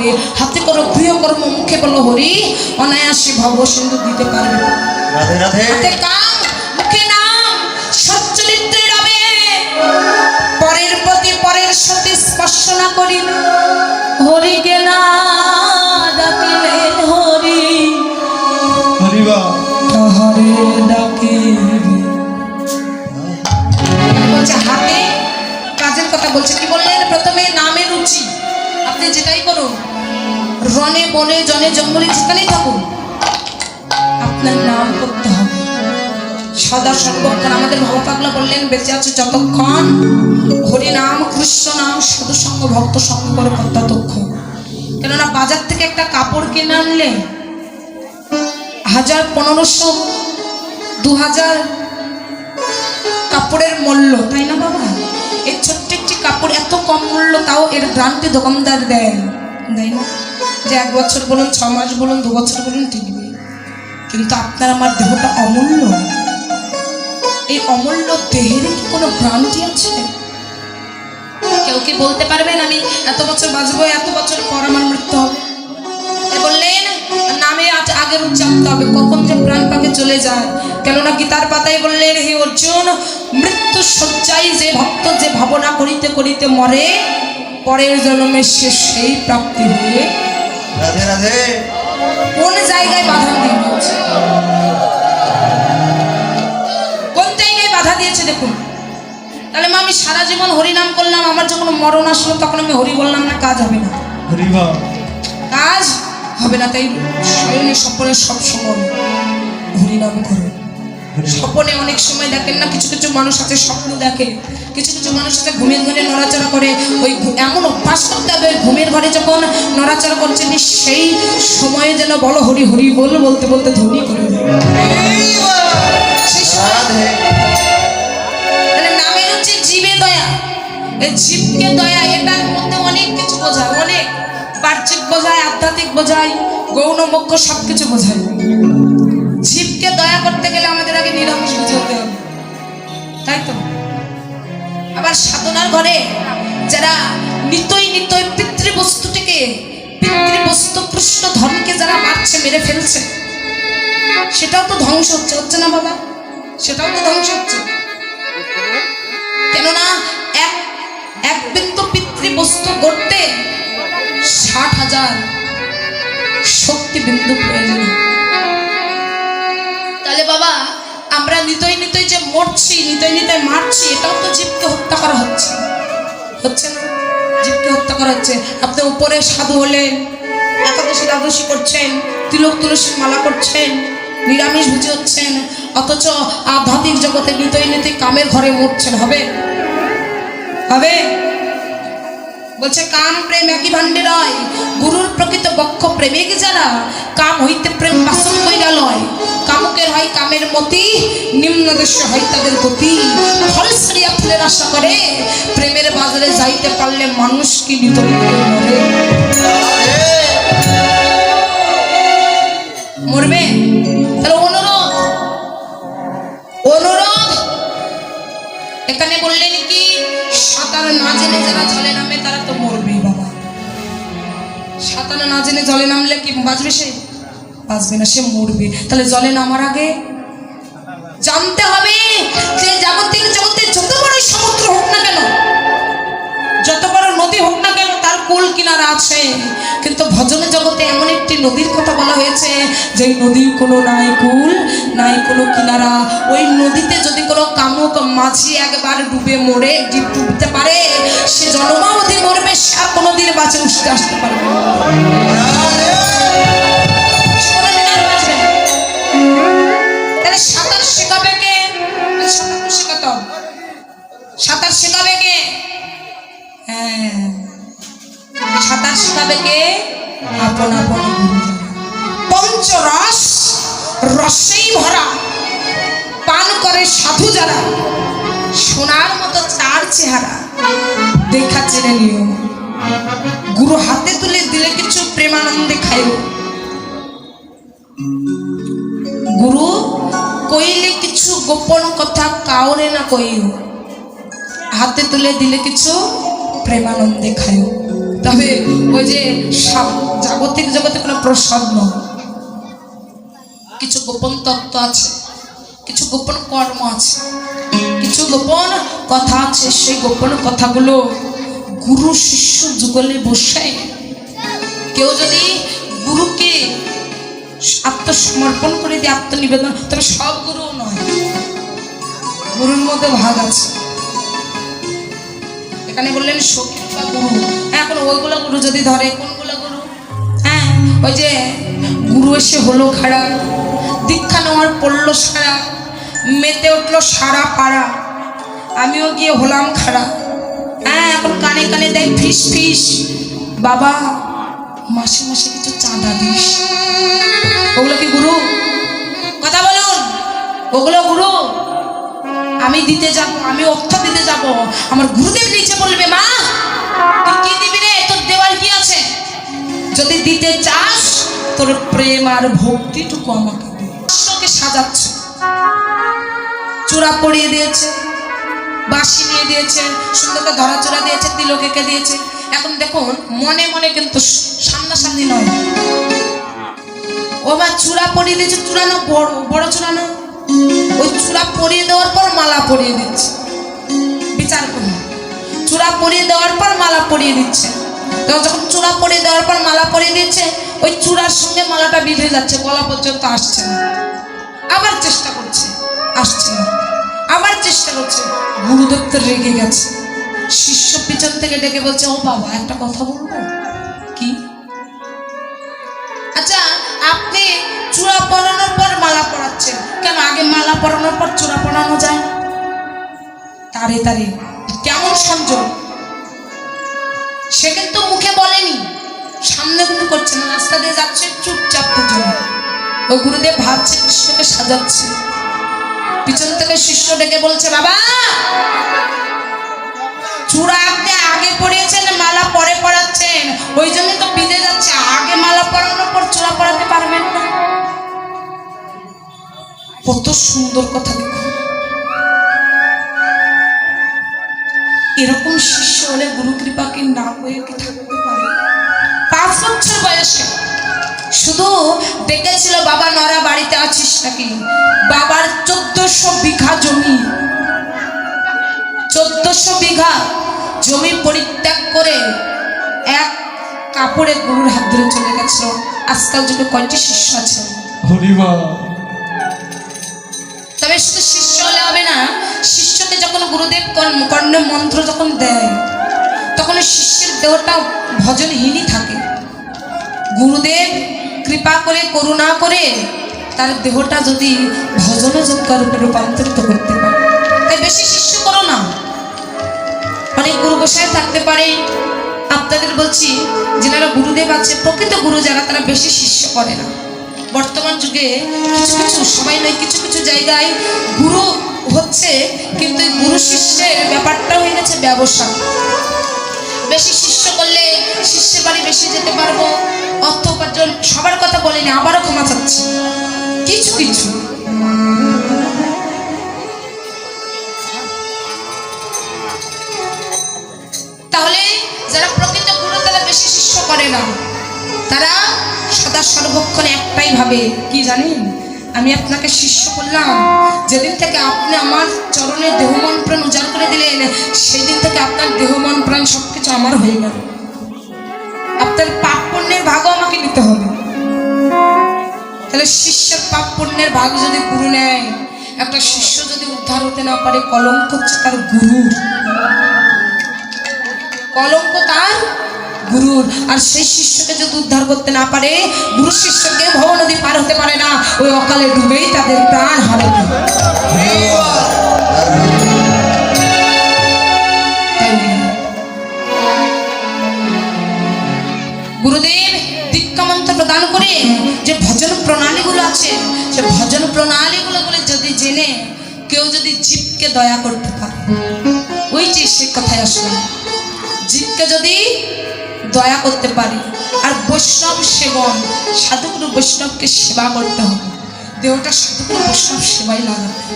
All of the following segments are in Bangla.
হবে হাতে করো গৃহকর্ম মুখে বলো হরি অনায়াসে ভব সিন্ধু দিতে পারবে হাতে কাম মুখে নাম সচ্চরিত্রে রবে। পরের প্রতি পরের সাথে স্পর্শ না করিব হরিকে না ডাকিলেন হরি? হরিবা হরে ডাকিবে। বলছে হাতে কাজের কথা বলছে। কি বললেন? প্রথমে নামে রুচি। আপনি যেটাই করুন রনে বনে, জনে, জঙ্গলে যেখানেই থাকুন, আপনার নাম করতে হবে। সদা সর্বক্ষণ আমাদের ভবপাগলা বললেন, বেঁচে আছে যতক্ষণ। হরি নাম, কৃষ্ণ নাম, সাধু সঙ্গ, ভক্ত সঙ্গ, করে ততক্ষণ কেননা বাজার থেকে একটা কাপড় কিনে আনলে হাজার পনেরোশো, দু হাজার কাপড়ের মূল্য, তাই না বাবা? এই ছোট্ট একটি কাপড় এত কম মূল্য, তাও এর গ্রান্টি দোকানদার দেয় দেয় না? যে এক বছর বলুন, ছ মাস বলুন, দু বছর বলুন, টিকবে। কিন্তু আপনার আমার দেহটা অমূল্য। এই অমূল্য দেহের কি কোনো গ্রান্টি আছে? কেউ কি বলতে পারবেন আমি এত বছর বাঁচবো, এত বছর পর আমার মৃত্যু হবে? বললেন, নামে আজ আগের উচ্চারতে হবে, কখন যে প্রাণ পাকে চলে যায়। কেননা গীতার পাতায় বললেন, হে অর্জুন, মৃত্যু শয্যায় যে ভক্ত যে ভাবনা করিতে করিতে মরে, পরের জন্মে সে সেই প্রাপ্তি হয়ে রাধে রাধে। কোন জায়গায় বাধা দিয়েছে? কোন জায়গায় বাধা দিয়েছে দেখুন। তাহলে মা আমি সারা জীবন হরিনাম করলাম আমার যখন মরণ আসলো তখন আমি হরি বললাম না কাজ হবে না। কাজ হবে না তাই স্বয়নে স্বপনে সব সময় হরিনাম করো। স্বপনে অনেক সময় দেখেন না কিছু কিছু মানুষ আছে স্বপ্ন দেখে কিছু কিছু মানুষ আছে ঘুমের ঘরে নড়াচড়া করে ওই এমন অভ্যাস করতে হবে ঘুমের ঘরে যখন নড়াচড়া করছে সেই সময়ে যেন বলো হরি হরি বল বলতে বলতে ধ্বনি করে মানে নামের হচ্ছে জীবে দয়া। এই জীবকে দয়া এটার মধ্যে অনেক কিছু বোঝায় অনেক। বাহ্যিক বোঝায় আধ্যাত্মিক বোঝায় গৌণ মোক্ষ সব কিছু বোঝায়। দয়া করতে গেলে আমাদের আগে নিরামিষ হতে হবে। তাই তো? আবার সাধনার ঘরে যারা নিতই নিতই পিতৃবস্তুটিকে, পিতৃবস্তু কৃষ্ণ ধর্মকে যারা মারছে, মেরে ফেলছে, সেটাও তো ধ্বংস হচ্ছে। হচ্ছে না বাবা? সেটাও তো ধ্বংস হচ্ছে। কেননা এক এক বিন্দু পিতৃবস্তু গড়তে ষাট হাজার শক্তি বিন্দু প্রয়োজন। যে মরছি, নিতাই নিতাই মারছি, এটাও তো জীবকে হত্যা করা হচ্ছে। হচ্ছে না? জীবকে হত্যা করা হচ্ছে। আপনি উপরে সাধু হলেন, একাদশী দ্বাদশী করছেন, তিলক তুলসী মালা করছেন, নিরামিষ ভুজে হচ্ছেন, অথচ আধ্যাত্মিক জগতে নিতই নিতই কামের ঘরে মরছেন। হবে? হবে? বলছে, কাম প্রেম একই ভাণ্ডে রয় গুরুর প্রকৃত বক্ষ প্রেমিক যারা, কাম হইতে প্রেম বাসন কইরা লয়। কামুকের হয় কামের মতি, নিম্ন দেশ হয় তাদের গতি। ফল সারিয়া ফুলের আশা করে, প্রেমের বাজারে যাইতে পারলে মানুষ কি নিত মরে? মরবে? অনুরোধ অনুরোধ। এখানে বললেন কি? সাঁতার না জেনে যারা জলে নামে, তারা তো মরবেই বাবা। সাঁতার না জেনে জলে নামলে কি বাঁচবে সে? বাঁচবে না, সে মরবে। তাহলে জলে নামার আগে জানতে হবে যে জাগতিক জগতে যত বড় সমুদ্র কেন কিনারা আছে। কিন্তু ভজন জগতে এমন একটি নদীর কথা বলা হয়েছে যে নদীর কোনো নাই কুল, নাই কোনো কিনারা। ওই নদীতে যদি কোনো কামুক মাঝি একবার ডুবে মরে ডুব ডুবতে পারে, সে জন্মাবধি মরবে, সে আর কোনোদিন বাঁচে, উঠতে আসতে। তাহলে সাঁতার শেখাবে কে। সাঁতার শেখাবে কে? হ্যাঁ। সাঁতার শেখাবে কে? আপন আপন। পঞ্চরস, রসেই ভরা। পান করে সাধু যারা, সোনার মতো চার চেহারা। দেখা চেনে নিও গুরু হাতে তুলে দিলে কিছু প্রেমানন্দে খাইও গুরু, কইলে কিছু গোপন কথা কাউরে না কইও। হাতে তুলে দিলে কিছু প্রেমানন্দে খায় তবে ওই যে জাগতিক জগতে কোনো প্রসাদ নয় কিছু গোপন তত্ত্ব আছে, কিছু গোপন কর্ম আছে, কিছু গোপন কথা আছে। সেই গোপন কথাগুলো গুরু শিষ্য যুগলে বসে। কেউ যদি গুরুকে আত্মসমর্পণ করে দিয়ে আত্মনিবেদন, তবে সব গুরু নয়, গুরুর মধ্যে ভাগ আছে। এখানে বললেন, সখী বা এখন ওইগুলো গুরু যদি ধরে, কোনগুলো গুরু হ্যাঁ ওই যে গুরু এসে হলো খাড়া, দীক্ষা নেওয়ার পড়ল সারা, মেতে উঠল সারা পাড়া, আমিও গিয়ে হলাম খাড়া। হ্যাঁ এখন কানে কানে দেয় ফিস ফিস। বাবা, মাসে মাসে কিছু চাঁদা দিস। ওগুলো কি গুরু? কথা বলুন। ওগুলো গুরু? আমি দিতে যাব, আমি অর্থ দিতে যাব। আমার গুরুদেব নিচে বলবে, মা তুই কি দিবি রে? তোর দেওয়ার কি আছে? যদি দিতে চাস, তোর প্রেম আর ভক্তিটুকু আমাকে দে। শিষ্যকে সাজাচ্ছে। চূড়া পরিয়ে দিয়েছে, বাঁশি নিয়ে দিয়েছে সুন্দর করে ধরা চূড়া দিয়েছে তিলকেকে দিয়েছে। এখন দেখুন, মনে মনে কিন্তু সামনাসামনি নয়। ও মা, চূড়া পরিয়ে দিয়েছে চূড়ানো বড় বড় চূড়া না? ওই চূড়া পরিয়ে দেওয়ার পর মালা পরিয়ে দিচ্ছে। বিচার করুন চূড়া পরিয়ে দেওয়ার পর মালা পরিয়ে দিচ্ছে। যখন চূড়া পরিয়ে দেওয়ার পর মালা পরিয়ে দিচ্ছে, ওই চূড়ার সঙ্গে মালাটা বিঁধে যাচ্ছে, গলা পর্যন্ত আসছে না। আবার চেষ্টা করছে, আসছে না। আবার চেষ্টা করছে গুরুদেব রেগে গেছে। শিষ্য পিছন থেকে ডেকে বলছে, ও বাবা, একটা কথা বলব? কি? আচ্ছা আপনি চূড়া পরানোর পর মালা পরাচ্ছেন। কেন আগে মালা পরানোর পর চূড়া পরানো যায়? তারে তারে, কেমন সংযোগ সে কিন্তু মুখে বলেনি। সামনে কিন্তু করছে না, রাস্তা দিয়ে যাচ্ছে চুপচাপ দুজন। ও গুরুদেব ভাবছে শিষ্যকে সাজাচ্ছে। পিছন থেকে শিষ্য ডেকে বলছে, বাবা, চূড়া আপনি আগে পরিয়েছেন, মালা পরে পরাচ্ছেন। ওই জন্য তো বিদে যাচ্ছে। আগে মালা পরানোর পর চূড়া পরাতে পারবেন না। কত সুন্দর কথা দেখুন এরকম শিষ্য হলে গুরু কৃপাকে না হয়ে কি থাকতে পারে? পাঁচ বছর বয়সে শুধু ডেকেছিল বাবা, নরা বাড়িতে আছিস নাকি? বাবার চোদ্দশো বিঘা জমি। চোদ্দশো বিঘা জমি পরিত্যাগ করে এক কাপড়ে গরুর হাত ধরে চলে গেছিল। আজকাল যুগে কয়টি শিষ্য আছে? হরিবা তবে শুধু শিষ্য হলে হবে না, শিষ্যকে যখন গুরুদেব কর্ণ- মন্ত্র যখন দেয়, তখন শিষ্যের দেহটা ভজনহীনই থাকে। গুরুদেব কৃপা করে, করুণা করে তার দেহটা যদি ভজনযোগ্য রূপে রূপান্তরিত করতে পারে। তাই বেশি শিষ্য করো না। অনেক গুরু গোসাই থাকতে পারে। আপনাদের বলছি যেনারা গুরুদেব আছে, প্রকৃত গুরু যারা, তারা বেশি শিষ্য করে না। বর্তমান যুগে কিছু কিছু সবাই নয়, কিছু কিছু জায়গায় গুরু হচ্ছে, কিন্তু গুরু শিষ্যের ব্যাপারটা হয়ে গেছে ব্যবসা। বেশি শিষ্য করলে শিষ্যের বাড়ি বেশি যেতে পারব, অর্থ উপার্জন সবার কথা বলিনি, আবারও ক্ষমা চাচ্ছি। কিছু কিছু। তাহলে যারা প্রকৃত গুরু, তারা বেশি শিষ্য করে না। তারা সদা সর্বক্ষণ একটাই ভাবে, কি জানেন? আমি আপনাকে শিষ্য করলাম যেদিন থেকে আপনি আমার চরণে দেহ মন প্রাণ উজাড় করে দিলেন, সেদিন থেকে আপনার দেহ মন প্রাণ সব কিছু আমার হয়ে গেল। আপনার পাপ পুণ্যের ভাগও আমাকে নিতে হবে। তাহলে শিষ্যের পাপ পুণ্যের ভাগ যদি গুরু নেয়, একটা শিষ্য যদি উদ্ধার হতে না পারে, কলঙ্ক হচ্ছে তার গুরুর। কলঙ্ক তার গুরুর আর সেই শিষ্যকে যদি উদ্ধার করতে না পারে, গুরু শিষ্যকে ভব নদী পার হতে পারে না, ওই অকালে ডুবেই তাদের প্রাণ তাই গুরুদেব দীক্ষা মন্ত্র প্রদান করে যে ভজন প্রণালীগুলো আছে, সে ভজন প্রণালীগুলো যদি জেনে, কেউ যদি জীবকে দয়া করতে পারে। ওই যে সে কথায় আসলাম জীবকে যদি দয়া করতে পারি। আর বৈষ্ণব সেবন, সাধুগুরু বৈষ্ণবকে সেবা করতে হবে। দেহটা সাধুগুরু বৈষ্ণব সেবাই লাগাতে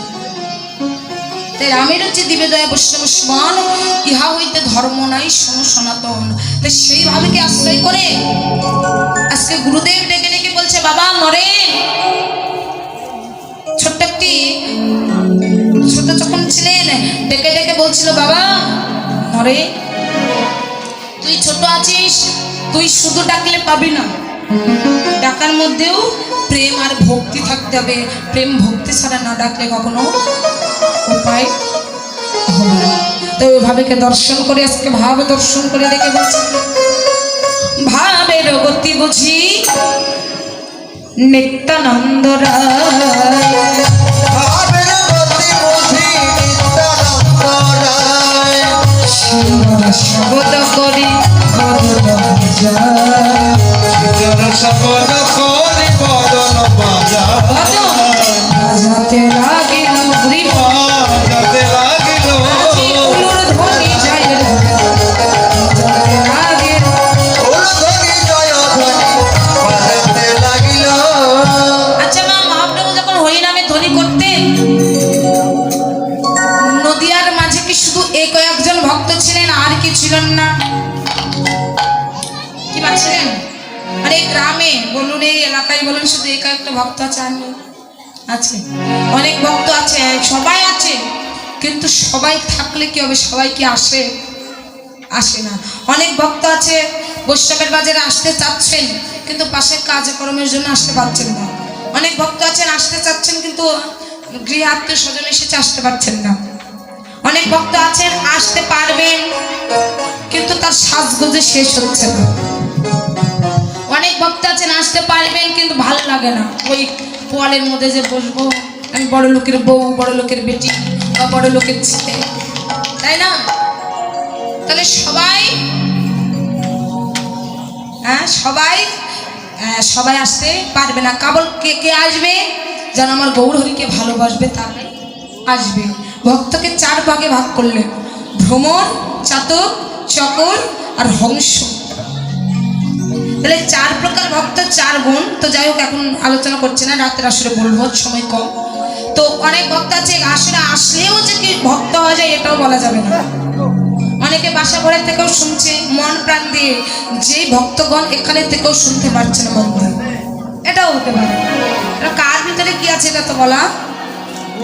তাই রামের হচ্ছে দিবে দয়া বৈষ্ণব সমান, ইহা হইতে ধর্ম নাই সম সনাতন। তাই সেইভাবে কি আশ্রয় করে আজকে গুরুদেব ডেকে ডেকে বলছে, বাবা, মরে। ছোট্ট একটি ছোট যখন ছিলেন, ডেকে ডেকে বলছিল, বাবা নরে তুই ছোট আছিস, তুই শুধু ডাকলে পাবি না। ডাকার মধ্যেও প্রেম আর ভক্তি থাকতে হবে। প্রেম ভক্তি ছাড়া না ডাকলে কখনো উপায় তো ওইভাবেকে দর্শন করে, আজকে ভাব দর্শন করে ডেকে বলছে। ভাবের গতি বুঝি নিত্যানন্দ রায়। আছে। অনেক ভক্ত আছে, সবাই আছে, কিন্তু সবাই থাকলে কি হবে? সবাই কি আসে? আসে না। অনেক ভক্ত আছে বৈষ্ণবের বাজারে আসতে চাচ্ছেন, কিন্তু পাশের কাজকর্মের জন্য আসতে পারছেন না। অনেক ভক্ত আছেন, আসতে চাচ্ছেন, কিন্তু গৃহে আত্মীয় স্বজন এসেছে, আসতে পারছেন না। অনেক ভক্ত আছেন, আসতে পারবেন, কিন্তু তার সাজগোজে শেষ হচ্ছে না। অনেক ভক্ত আছেন, আসতে পারবেন, কিন্তু ভালো লাগে না। ওই পোয়ালের মধ্যে যে বসবো আমি বড় লোকের বউ বড় লোকের বেটি বা বড় লোকের ছেলে তাই না? তাহলে সবাই হ্যাঁ সবাই আহ, সবাই আসতে পারবে না। কেবল কে কে আসবে? যেন আমার গৌর হরিকে ভালোবাসবে তারাই আসবে। ভক্তকে চার ভাগে ভাগ করলে ভ্রমণ চাতক চকর আর হংস। তাহলে চার প্রকার ভক্ত, চার গুণ। তো যাই হোক, এখন আলোচনা করছে না, রাতের আসলে বলব, সময় কম। তো অনেক ভক্ত আছে আসলে আসলেও যে কি ভক্ত হওয়া যায়, এটাও বলা যাবে না। অনেকে বাসা ঘরের থেকেও শুনছে, মন প্রাণ দিয়ে, যে ভক্তগণ এখানে থেকেও শুনতে পারছে না বন্ধু এটাও হতে পারে। কার ভিতরে কি আছে এটা তো বলা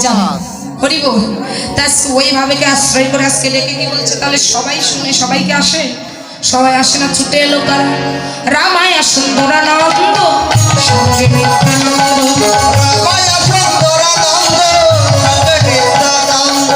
জানা হরি বল। তা, ওইভাবে আশ্রয় করে আজকে ডেকে কি বলছে? তাহলে সবাই শুনে সবাইকে আসে? সবাই আসে না ছুটে এলো কার রামায়া সুন্দরানন্দ সঙ্গে নিত্যানন্দ মায়া সুন্দরানন্দ, সঙ্গে নিত্যানন্দ।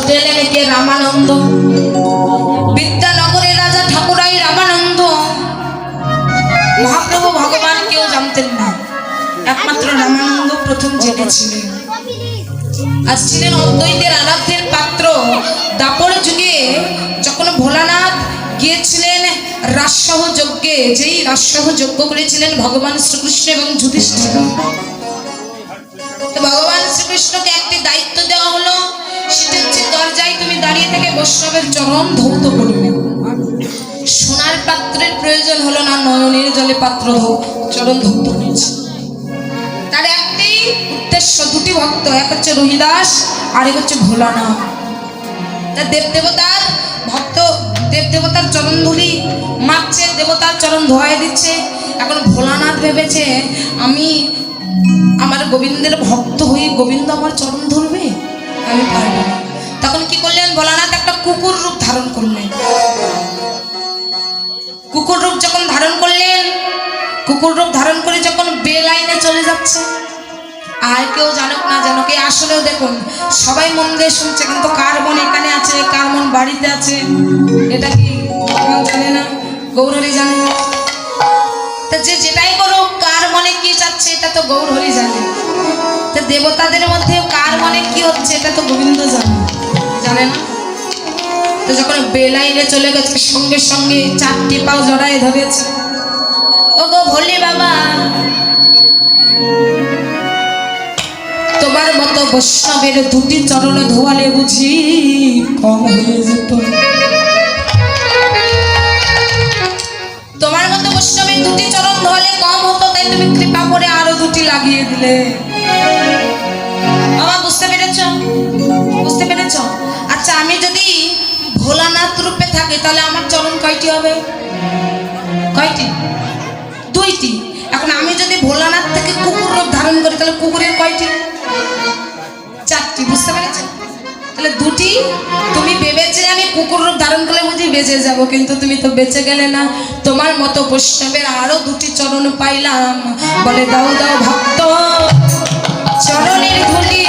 ছুটে এলেন কে রামানন্দ। বিদ্যানগরের রাজা ঠাকুরাই রামানন্দ। মহাপ্রভু ভগবান কেউ জানতেন না। একমাত্র রামানন্দ প্রথম জেগেছিলেন আর ছিলেন অদ্বৈতের আরাধ্যের পাত্র। দাপর যুগে যখন ভোলানাথ গিয়েছিলেন রাজসহ যজ্ঞে, যেই রাজসহ যজ্ঞ করেছিলেন ভগবান শ্রীকৃষ্ণ এবং যুধিষ্ঠির। ভগবান শ্রীকৃষ্ণকে একটি দায়িত্ব দেওয়া হলো সেটা হচ্ছে দরজায় তুমি দাঁড়িয়ে থেকে বৈষ্ণবের চরণ ধৌত করবে। সোনার পাত্রের প্রয়োজন হলো না, নয়নের জলে পাত্র চরণ ধৌত করেছে তার একটি উদ্দেশ্য, দুটি ভক্ত, এক হচ্ছে রহিদাস, আর এক হচ্ছে ভোলানাথ। তা দেব দেবতার ভক্ত দেব দেবতার চরণ ধুলি মারছে, দেবতার চরণ ধোয়াই দিচ্ছে। এখন ভোলানাথ ভেবেছে, আমি আমার গোবিন্দের ভক্ত হয়ে গোবিন্দ আমার চরণ ধরবে? আমি পারব তখন কি করলেন? ভোলানাথ একটা কুকুর রূপ ধারণ করলেন। কুকুর রূপ যখন ধারণ করলেন, কুকুর রূপ ধারণ করে যখন বে লাইনে চলে যাচ্ছে, আর কেউ জানুক না জানুক, এই আসলেও দেখুন, সবাই মন দিয়ে শুনছে, কিন্তু কার মন এখানে আছে, কার মন বাড়িতে আছে, এটা কি জানে না? গৌরহরি জানে তা যে যেটাই করুক, কার মনে কি চাচ্ছে, এটা তো গৌরহরি জানে। দেবতাদের মধ্যে কার মনে কি হচ্ছে এটা তো গোবিন্দ জানে। জানে না? তো যখন বেলাইনে চলে গেছে, সঙ্গে সঙ্গে চারটি পাও জড়ায় ধরেছে। ও গো ভোলে বাবা, তোমার মতো বৈষ্ণবের দুটি চরণ ধোয়ালে বুঝি কম হয়ে যেত। তোমার মতো বৈষ্ণবের দুটি চরণ ধোয়ালে কম হতো, তাই তুমি কৃপা করে আরও দুটি লাগিয়ে দিলে। পেরেছ? বুঝতে পেরেছ? আচ্ছা আমি যদি ভোলানাথ রূপে থাকি, তাহলে আমার চরণ কয়টি হবে? কয়টি? দুইটি। এখন আমি যদি ভোলানাথ থেকে কুকুর রূপ ধারণ করি, তাহলে কুকুরের কয়টি? চারটি, বুঝতে পেরেছ? তাহলে দুটি। তুমি ভেবেছে আমি কুকুর রূপ ধারণ করলে বুঝি বেঁচে যাব, কিন্তু তুমি তো বেঁচে গেলে না। তোমার মতো বৈষ্ণবের আরও দুটি চরণ পাইলাম। বলে, দাও দাও, ভক্ত, চরণের ধুলি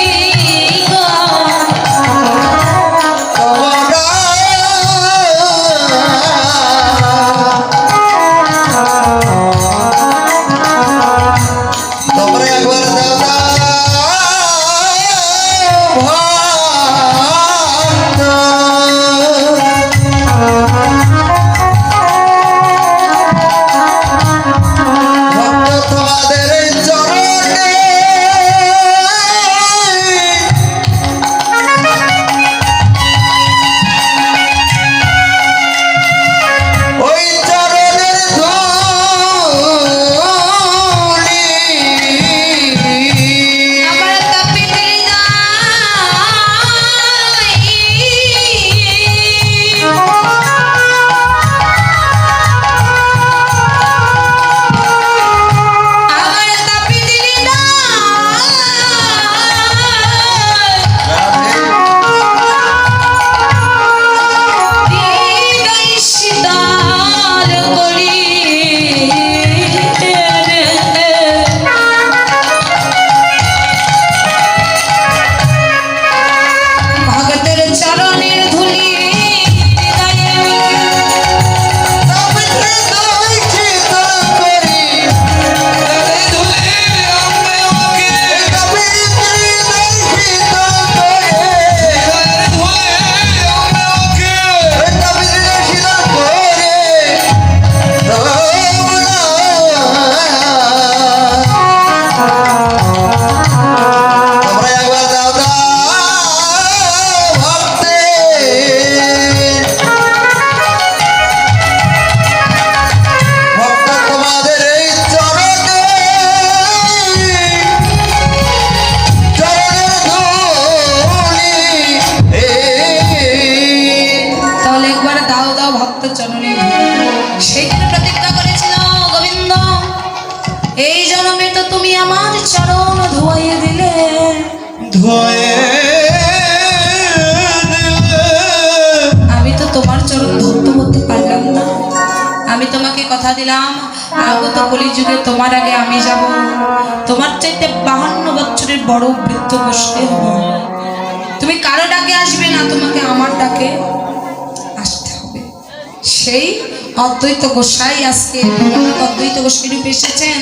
এই জন্মে তো তুমি আমার চরণ ধোয়াইয়ে দিলে। ধোয়ে আমি তো তোমার চরণ ধরতে করতে পারলাম না। আমি তোমাকে কথা দিলাম আগত কলিযুগে তোমার আগে আমি যাব। তোমার চাইতে বাহান্ন বছরের বড় বৃদ্ধ গোষ্ঠী হব। তুমি কারও ডাকে আসবে না তোমাকে আমার ডাকে আসতে হবে। সেই অদ্বৈত গোসাই আজকে অদ্বৈত গোসাই রূপে এসেছেন।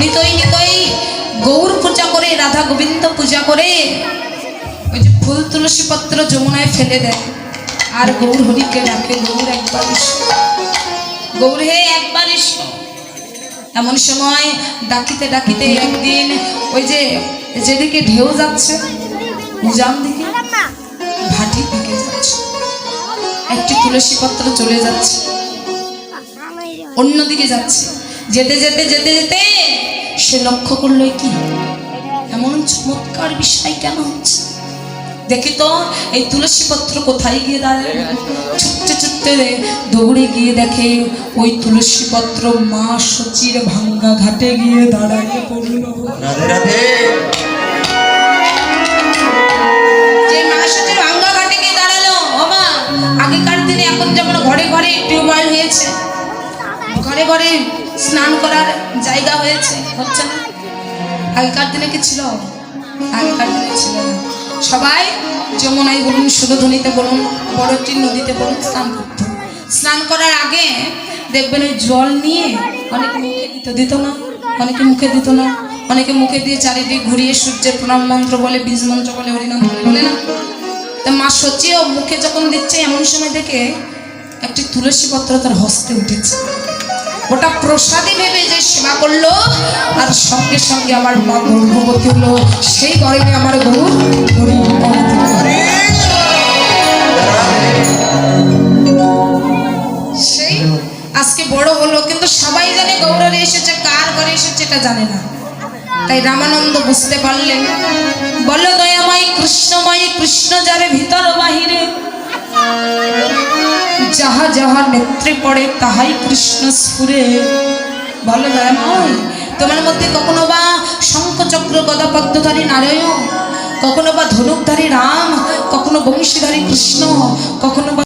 নিতই নিতই গৌর পূজা করে, রাধা গোবিন্দ পূজা করে ওই যে ফুল তুলসী পত্র যমুনায় ফেলে দেয় আর গৌর হরিকে ডাকে, গৌর একবার গৌর হে, একবার এমন সময় ডাকিতে ডাকিতে একদিন ওই যে যেদিকে ঢেউ যাচ্ছে, উজান দিকে ভাটির দিকে যাচ্ছে। একটি তুলসী পত্র চলে যাচ্ছে। অন্যদিকে যাচ্ছে। যেতে যেতে যেতে যেতে সে লক্ষ্য করল কি? এমন চমৎকার বিষয় কেন হচ্ছে? দেখি তো এই তুলসী পত্র কোথায় গিয়ে দাঁড়ায় ছুটতে ছুটতে দৌড়ে গিয়ে দেখে ওই তুলসী পত্র মা সচির ভাঙ্গা ঘাটে গিয়ে দাঁড়ায় পড়ল। রাধে রাধে। জায়গা হয়েছে, হচ্ছে না? আগেকার দিনে কি ছিল? আগেকার দিনে ছিল না। সবাই যমুনায় বলুন সুরধনিতে বলুন বড়টি নদীতে বলুন, স্নান করত। স্নান করার আগে দেখবেন ওই জল নিয়ে অনেকে মুখে দিত দিত না, অনেকে মুখে দিত না, অনেকে মুখে দিয়ে চারিদিক ঘুরিয়ে সূর্যের প্রণাম মন্ত্র বলে, বীজ মন্ত্র বলে, হরিনাম বলে বলে না? তা মা সচিও মুখে যখন দিচ্ছে, এমন সময় দেখে একটি তুলসী পত্র তার হস্তে উঠেছে। ওটা প্রসাদী ভেবে যে সেবা করল, আর সঙ্গে সঙ্গে আমার মা গর্ভবতী হলো সেই গর্বে আমার গরু হরি সেই আজকে বড় হলো, কিন্তু সবাই জানে গৌরারে এসেছে, কার ঘরে এসেছে এটা জানে না। তাই রামানন্দ বুঝতে পারলেন, বলো দয়াময় কৃষ্ণময় কৃষ্ণ যারে ভিতর বাহিরে। যাহা যাহা নেত্রে পড়ে, তাহাই কৃষ্ণ স্ফুরে। বলো দয়াময়, তোমার মধ্যে কখনো বা শঙ্খচক্র, গদাপদ্মধারী নারায়ণ, কখনো বা ধনুকধারী রাম, কখনো বংশীধারী কৃষ্ণ, কখনো বা